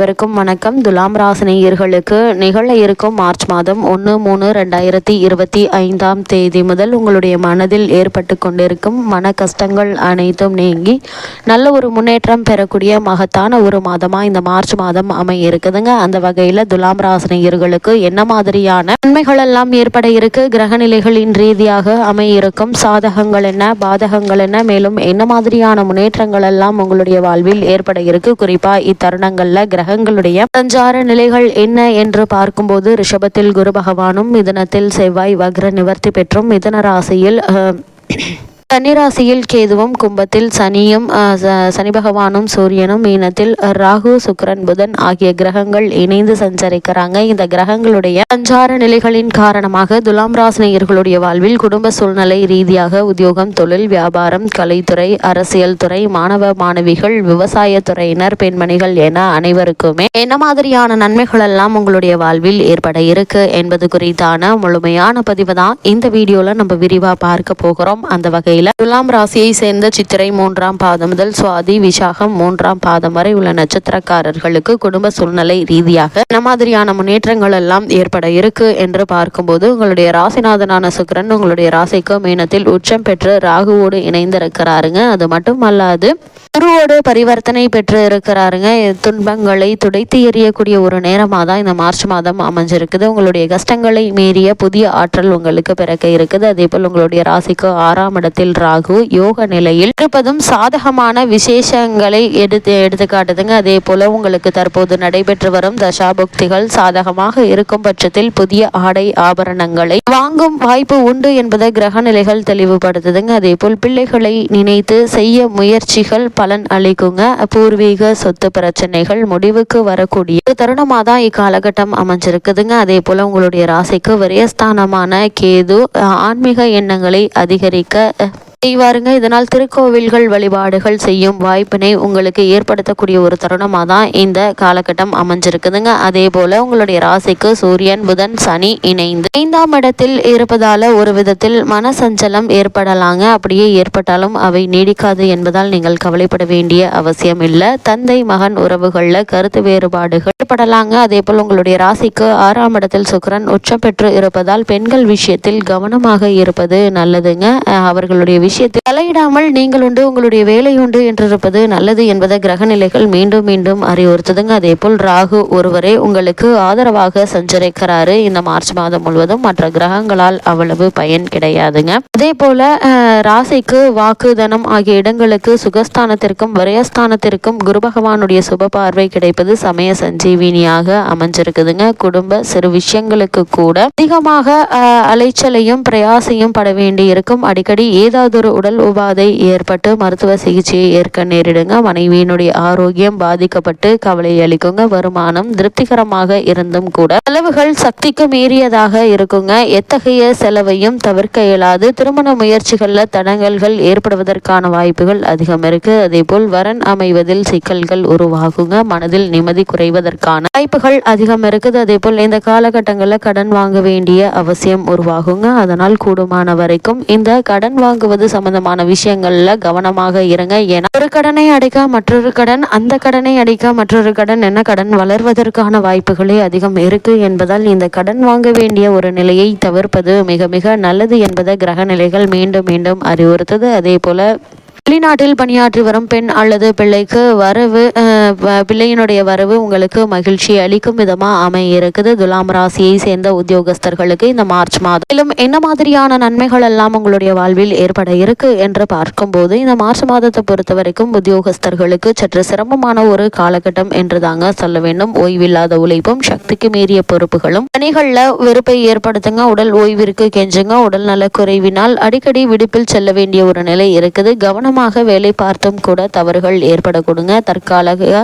அனைவருக்கும் வணக்கம். துலாம் ராசினியர்களுக்கு நிகழ இருக்கும் மார்ச் மாதம் ஒன்று மூணு ரெண்டாயிரத்தி இருபத்தி ஐந்தாம் தேதி முதல் உங்களுடைய மனதில் ஏற்பட்டு கொண்டிருக்கும் மன கஷ்டங்கள் அனைத்தும் நீங்கி நல்ல ஒரு முன்னேற்றம் பெறக்கூடிய மகத்தான ஒரு மாதமாக இந்த மார்ச் மாதம் அமைய இருக்குதுங்க அந்த வகையில் துலாம் ராசினியர்களுக்கு என்ன மாதிரியான நன்மைகள் எல்லாம் ஏற்பட இருக்கு கிரகநிலைகளின் ரீதியாக அமைய இருக்கும் சாதகங்கள் என்ன பாதகங்கள் என்ன மேலும் என்ன மாதிரியான முன்னேற்றங்கள் எல்லாம் உங்களுடைய வாழ்வில் ஏற்பட இருக்கு. குறிப்பாக இத்தருணங்களில் கிரக கிரகங்களுடைய சஞ்சார நிலைகள் என்ன என்று பார்க்கும்போது ரிஷபத்தில் குரு பகவானும் மிதனத்தில் செவ்வாய் வக்ர நிவர்த்தி பெற்றும் மிதன ராசியில் அஹ், கன்னிராசியில் கேதுவும் கும்பத்தில் சனியும் ச- சனி பகவானும் சூரியனும் மீனத்தில் ராகு சுக்ரன் புதன் ஆகிய கிரகங்கள் இணைந்து சஞ்சரிக்கிறாங்க. இந்த கிரகங்களுடைய சஞ்சார நிலைகளின் காரணமாக துலாம் ராசினியர்களுடைய வாழ்வில் குடும்ப சூழ்நிலை ரீதியாக உத்தியோகம் தொழில் வியாபாரம் கலைத்துறை அரசியல் துறை மாணவ மாணவிகள் விவசாய துறையினர் பெண்மணிகள் என அனைவருக்குமே என்ன மாதிரியான நன்மைகள் எல்லாம் உங்களுடைய வாழ்வில் ஏற்பட இருக்கு என்பது குறித்தான முழுமையான பதிவு தான் இந்த வீடியோல நம்ம விரிவா பார்க்க போகிறோம். அந்த வகையில் துலாம் ராசியை சேர்ந்த சித்திரை மூன்றாம் பாதம் முதல் சுவாதி விசாகம் மூன்றாம் பாதம் வரை உள்ள நட்சத்திரக்காரர்களுக்கு குடும்ப சூழ்நிலை ரீதியாக என்ன மாதிரியான முன்னேற்றங்கள் எல்லாம் ஏற்பட இருக்கு என்று பார்க்கும்போது உங்களுடைய ராசிநாதனான சுக்கிரன் உங்களுடைய ராசிக்கு மீனத்தில் உச்சம் பெற்று ராகுவோடு இணைந்திருக்கிறாருங்க. அது மட்டும் அல்லாது குருவோடு பரிவர்த்தனை பெற்று இருக்கிறாருங்க. துன்பங்களை துடைத்து எறியக்கூடிய ஒரு நேரமாக தான் இந்த மார்ச் மாதம் அமைஞ்சிருக்குது. உங்களுடைய கஷ்டங்களை மீறிய புதிய ஆற்றல் உங்களுக்கு பிறக்க இருக்குது. அதே போல் உங்களுடைய ராசிக்கு ஆறாம் இடத்தில் ராகு யோக நிலையில் இருப்பதும் சாதகமான விசேஷங்களை எடுத்து எடுத்துக்காட்டுதுங்க. அதே போல உங்களுக்கு தற்போது நடைபெற்று வரும் தசாபுக்திகள் சாதகமாக இருக்கும் பட்சத்தில் புதிய ஆடை ஆபரணங்களை வாங்கும் வாய்ப்பு உண்டு என்பதை கிரக நிலைகள் தெளிவுபடுத்துதுங்க. அதே போல் பிள்ளைகளை நினைத்து செய்ய முயற்சிகள் பலன் அளிக்குங்க. பூர்வீக சொத்து பிரச்சனைகள் முடிவுக்கு வரக்கூடிய ஒரு தருணமாக தான் இக்காலகட்டம் அமைஞ்சிருக்குதுங்க. அதே போல உங்களுடைய ராசிக்கு விரயஸ்தானமான கேது ஆன்மீக எண்ணங்களை அதிகரிக்க செய்வாருங்க. இதனால் திருக்கோவில்கள் வழிபாடுகள் செய்யும் வாய்ப்பினை உங்களுக்கு ஏற்படுத்தக்கூடிய ஒரு தருணமாக தான் இந்த காலகட்டம் அமைஞ்சிருக்குதுங்க. அதே போல உங்களுடைய ராசிக்கு சூரியன் புதன் சனி இணைந்து ஐந்தாம் இடத்தில் இருப்பதால ஒரு விதத்தில் மனசஞ்சலம் ஏற்படலாங்க. அப்படியே ஏற்பட்டாலும் அவை நீடிக்காது என்பதால் நீங்கள் கவலைப்பட வேண்டிய அவசியம் இல்லை. தந்தை மகன் உறவுகளில் கருத்து வேறுபாடுகள் ஏற்படலாங்க. அதே போல் உங்களுடைய ராசிக்கு ஆறாம் இடத்தில் சுக்கிரன் உச்சம் பெற்று இருப்பதால் பெண்கள் விஷயத்தில் கவனமாக இருப்பது நல்லதுங்க. அவர்களுடைய விஷயத்தில் தலையிடாமல் நீங்கள் உண்டு உங்களுடைய வேலை உண்டு என்றிருப்பது நல்லது என்பதை கிரகநிலைகள் மீண்டும் மீண்டும் அறிவுறுத்துதுங்க. அதே போல் ராகு ஒருவரே உங்களுக்கு ஆதரவாக சஞ்சரிக்கிறாரு. இந்த மார்ச் மாதம் முழுவதும் மற்ற கிரகங்களால் அவ்வளவு பயன் கிடையாதுங்க. அதே போல ராசிக்கு வாக்கு தனம் ஆகிய இடங்களுக்கு சுகஸ்தானத்திற்கும் விரயஸ்தானத்திற்கும் குரு பகவானுடைய சுப பார்வை கிடைப்பது சமய சஞ்சீவினியாக அமைஞ்சிருக்குதுங்க. குடும்ப சிறு விஷயங்களுக்கு கூட அதிகமாக அலைச்சலையும் பிரயாசையும் பட வேண்டி இருக்கும் அடிக்கடி ஏதாவது ஒரு உடல் உபாதை ஏற்பட்டு மருத்துவ சிகிச்சையை ஏற்க நேரிடுங்க. மனைவியினுடைய ஆரோக்கியம் பாதிக்கப்பட்டு கவலை அளிக்குங்க. வருமானம் திருப்திகரமாக இருந்தும் கூட செலவுகள் சக்திக்கு மீறியதாக இருக்குங்க. எத்தகைய செலவையும் தவிர்க்க இயலாது. திருமண முயற்சிகளில் தடங்கல்கள் ஏற்படுவதற்கான வாய்ப்புகள் அதிகம் இருக்கு. அதே போல் வரன் அமைவதில் சிக்கல்கள் உருவாகுங்க. மனதில் நிம்மதி குறைவதற்கான வாய்ப்புகள் அதிகம் இருக்குது. அதே போல் இந்த காலகட்டங்களில் கடன் வாங்க வேண்டிய அவசியம் உருவாகுங்க. அதனால் கூடுமான வரைக்கும் இந்த கடன் வாங்குவது சம்பந்தமான விஷயங்கள்ல கவனமாக இருங்க. ஏன்னா ஒரு கடனை அடைக்க மற்றொரு கடன் அந்த கடனை அடைக்க மற்றொரு கடன் என்ன? கடன் வளர்வதற்கான வாய்ப்புகளே அதிகம் இருக்கு என்பதால் இந்த கடன் வாங்க வேண்டிய ஒரு நிலையை தவிர்ப்பது மிக மிக நல்லது என்பதை கிரக நிலைகள் மீண்டும் மீண்டும் அறிவுறுத்தது. அதே போல வெளிநாட்டில் பணியாற்றி வரும் பெண் அல்லது பிள்ளைக்கு வரவு வ- பிள்ளையினுடைய வரவு உங்களுக்கு மகிழ்ச்சி அளிக்கும் விதமாக அமைய இருக்குது துலாம் ராசியை சேர்ந்த உத்தியோகஸ்தர்களுக்கு இந்த மார்ச் மாதம் மேலும் என்ன மாதிரியான நன்மைகள் எல்லாம் உங்களுடைய வாழ்வில் ஏற்பட இருக்கு என்று பார்க்கும்போது இந்த மார்ச் மாதத்தை பொறுத்த வரைக்கும் உத்தியோகஸ்தர்களுக்கு சற்று சிரமமான ஒரு காலகட்டம் என்று தாங்க சொல்ல வேண்டும். ஓய்வில்லாத உழைப்பும் சக்திக்கு மீறிய பொறுப்புகளும் பணிகளில் வெறுப்பை ஏற்படுத்துங்க உடல் ஓய்விற்கு கெஞ்சுங்க உடல் நல குறைவினால் அடிக்கடி விடுப்பில் செல்ல வேண்டிய ஒரு நிலை இருக்குது. கவனம் கவனமாக வேலை பார்த்தும் கூட தவறுகள் ஏற்படக்கூடுங்க. தற்காலிக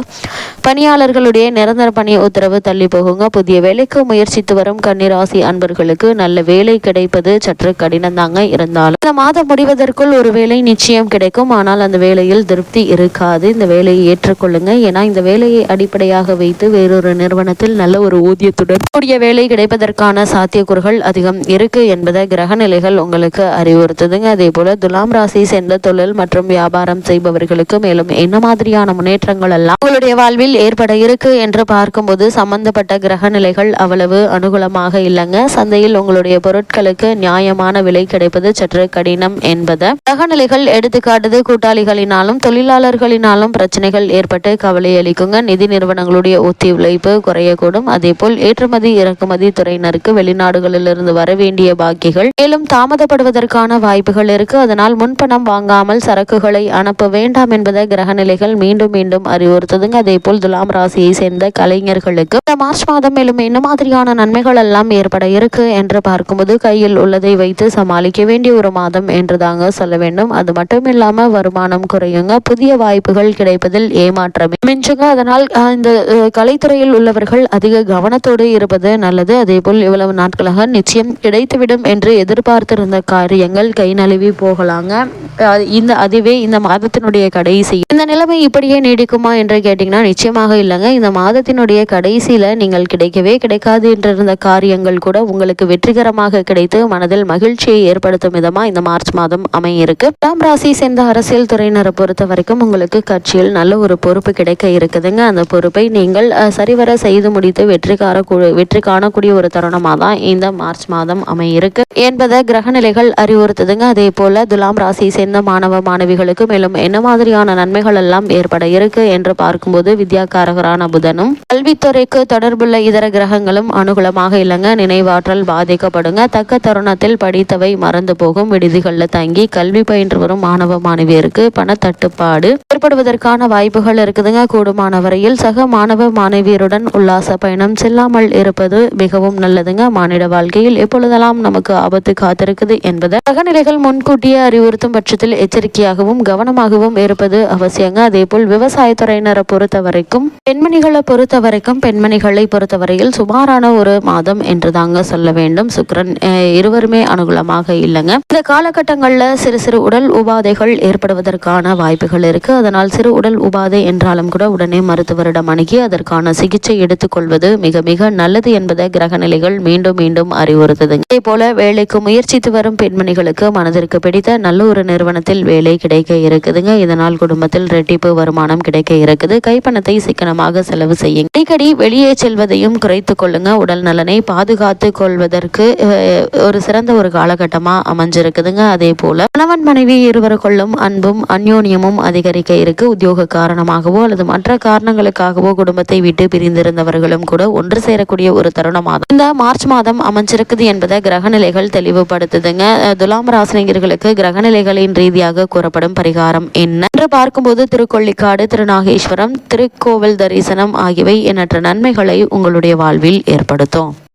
பணியாளர்களுடைய நிரந்தர பணி உத்தரவு தள்ளி போகுங்க. புதிய வேலைக்கு முயற்சித்து வரும் கன்னிராசி அன்பர்களுக்கு நல்ல வேலை கிடைப்பது சற்று கடினம் தாங்க இருந்தாலும். இந்த மாதம் முடிவதற்குள் ஒரு வேலை நிச்சயம் கிடைக்கும். ஆனால் அந்த வேலையில் திருப்தி இருக்காது. இந்த வேலையை ஏற்றுக்கொள்ளுங்க. ஏன்னா இந்த வேலையை அடிப்படையாக வைத்து வேறொரு நிறுவனத்தில் நல்ல ஒரு ஊதியத்துடன் கூடிய வேலை கிடைப்பதற்கான சாத்தியக்கூறுகள் அதிகம் இருக்கு என்பதை கிரக நிலைகள் உங்களுக்கு அறிவுறுத்துதுங்க. அதே போல துலாம் ராசியை சேர்ந்த தொழில் மற்றும் மற்றும் வியாபாரம் செய்பவர்களுக்கு மேலும் என்ன மாதிரியான முன்னேற்றங்கள் எல்லாம் உங்களுடைய வாழ்வில் ஏற்பட இருக்கு என்று பார்க்கும்போது சம்பந்தப்பட்ட கிரக நிலைகள் அவ்வளவு அனுகூலமாக இல்லைங்க. சந்தையில் உங்களுடைய பொருட்களுக்கு நியாயமான விலை கிடைப்பது சற்று கடினம் என்பது. கிரகநிலைகள் எடுத்துக்காட்டுது கூட்டாளிகளினாலும் தொழிலாளர்களினாலும் பிரச்சனைகள் ஏற்பட்டு கவலை அளிக்குங்க. நிதி நிறுவனங்களுடைய ஒத்துழைப்பு குறையக்கூடும். அதே போல் ஏற்றுமதி இறக்குமதி துறையினருக்கு வெளிநாடுகளிலிருந்து வர வேண்டிய பாக்கிகள் மேலும் தாமதப்படுவதற்கான வாய்ப்புகள் இருக்கு. அதனால் முன்பணம் வாங்காமல் சரக்கு வாக்குகளை அனுப்ப வேண்டாம் என்பதை கிரகநிலைகள் மீண்டும் மீண்டும் அறிவுறுத்துதுங்க. அதே போல் துலாம் ராசியை சேர்ந்த கலைஞர்களுக்கு இந்த மார்ச் மாதம் மேலும் என்ன மாதிரியான நன்மைகள் எல்லாம் ஏற்பட இருக்கு என்று பார்க்கும்போது கையில் உள்ளதை வைத்து சமாளிக்க வேண்டிய ஒரு மாதம் என்று தாங்க சொல்ல வேண்டும். அது மட்டும் இல்லாம வருமானம் குறையுங்க. புதிய வாய்ப்புகள் கிடைப்பதில் ஏமாற்றமே மிஞ்சுங்க. அதனால் இந்த கலைத்துறையில் உள்ளவர்கள் அதிக கவனத்தோடு இருப்பது நல்லது. அதே போல் இவ்வளவு நாட்களாக நிச்சயம் கிடைத்துவிடும் என்று எதிர்பார்த்திருந்த காரியங்கள் கை நழுவி போகலாங்க. இந்த அதுவே இந்த மாதத்தினுடைய கடைசி. இந்த நிலைமை இப்படியே நீடிக்குமா என்று கேட்டிங்கன்னா நிச்சயமாக இல்லைங்க. இந்த மாதத்தினுடைய கடைசியில நீங்கள் கிடைக்கவே கிடைக்காது என்றிருந்த காரியங்கள் கூட உங்களுக்கு வெற்றிகரமாக கிடைத்து மனதில் மகிழ்ச்சியை ஏற்படுத்தும் விதமா இந்த மார்ச் மாதம் அமையிருக்கு. தாம் ராசி சேர்ந்த அரசியல் துறையினரை பொறுத்த வரைக்கும் உங்களுக்கு கட்சியில் நல்ல ஒரு பொறுப்பு கிடைக்க இருக்குதுங்க. அந்த பொறுப்பை நீங்கள் சரிவர செய்து முடித்து வெற்றி கார வெற்றி காணக்கூடிய ஒரு தருணமாக தான் இந்த மார்ச் மாதம் அமையிருக்கு. என்பதை கிரகநிலைகள் அறிவுறுத்துதுங்க. அதே போல துலாம் ராசி சேர்ந்த மாணவ மாணவிகளுக்கு மேலும் என்ன மாதிரியான நன்மைகள் எல்லாம் ஏற்பட இருக்கு என்று பார்க்கும்போது வித்யாகாரகரான புதனும் கல்வித்துறைக்கு தொடர்புள்ள இதர கிரகங்களும் அனுகூலமாக இல்லைங்க நினைவாற்றல் பாதிக்கப்படுங்க. தக்க தருணத்தில் படித்தவை மறந்து போகும் விடுதிகளில் தங்கி கல்வி பயின்று வரும் மாணவ மாணவியருக்கு பணத்தட்டுப்பாடு ஏற்படுவதற்கான வாய்ப்புகள் இருக்குதுங்க. கூடுமான வரையில் சக மாணவ மாணவியருடன் உல்லாச பயணம் செல்லாமல் இருப்பது மிகவும் நல்லதுங்க. மானிட வாழ்க்கையில் எப்பொழுதெல்லாம் நமக்கு ஆபத்து காத்திருக்குது என்பதை சகநிலைகள் முன்கூட்டியே அறிவுறுத்தும் பட்சத்தில் எச்சரிக்கையாக எச்சரிக்கையாகவும் கவனமாகவும் இருப்பது அவசியங்க. அதே போல் விவசாயத்துறையினரை பொறுத்த வரைக்கும் பெண்மணிகளை பொறுத்த வரைக்கும் பெண்மணிகளை பொறுத்தவரையில் சுமாரான ஒரு மாதம் என்று தாங்க சொல்ல வேண்டும். சுக்ரன் இருவருமே அனுகூலமாக இல்லைங்க. இந்த காலகட்டங்களில் சிறு சிறு உடல் உபாதைகள் ஏற்படுவதற்கான வாய்ப்புகள் இருக்கு. அதனால் சிறு உடல் உபாதை என்றாலும் கூட உடனே மருத்துவரிடம் அணுகி அதற்கான சிகிச்சை எடுத்துக்கொள்வது மிக மிக நல்லது என்பதை கிரகநிலைகள் மீண்டும் மீண்டும் அறிவுறுத்துதுங்க. அதே போல வேலைக்கு முயற்சித்து வரும் பெண்மணிகளுக்கு மனதிற்கு பிடித்த நல்ல ஒரு நிறுவனத்தில் வேலை கிடைக்க இருக்குதுங்க. இதனால் குடும்பத்தில் ரெட்டிப்பு வருமானம் கிடைக்க இருக்குது. கைப்பணத்தை சிக்கனமாக செலவு செய்யுங்க. அடிக்கடி வெளியே செல்வதையும் குறைத்து கொள்ளுங்க. உடல் நலனை பாதுகாத்து கொள்வதற்கு ஒரு சிறந்த ஒரு காலகட்டமா அமைஞ்சிருக்குதுங்க. அதே போல கணவன் மனைவி இருவருக்குள்ளும் அன்பும் அந்யோன்யமும் அதிகரிக்க இருக்கு. உத்தியோக காரணமாகவோ அல்லது மற்ற காரணங்களுக்காகவோ குடும்பத்தை விட்டு பிரிந்திருந்தவர்களும் கூட ஒன்று சேரக்கூடிய ஒரு தருணமாக இந்த மார்ச் மாதம் அமைஞ்சிருக்குது என்பதை கிரகநிலைகள் தெளிவுபடுத்துதுங்க. துலாம் ராசினியர்களுக்கு கிரகநிலைகளின் ரீதியாக கூறப்படும் பரிகாரம் என்ன? என்று பார்க்கும்போது திருக்கொள்ளிக்காடு திருநாகேஸ்வரம் திருக்கோவில் தரிசனம் ஆகியவை எண்ணற்ற நன்மைகளை உங்களுடைய வாழ்வில் ஏற்படுத்தும்.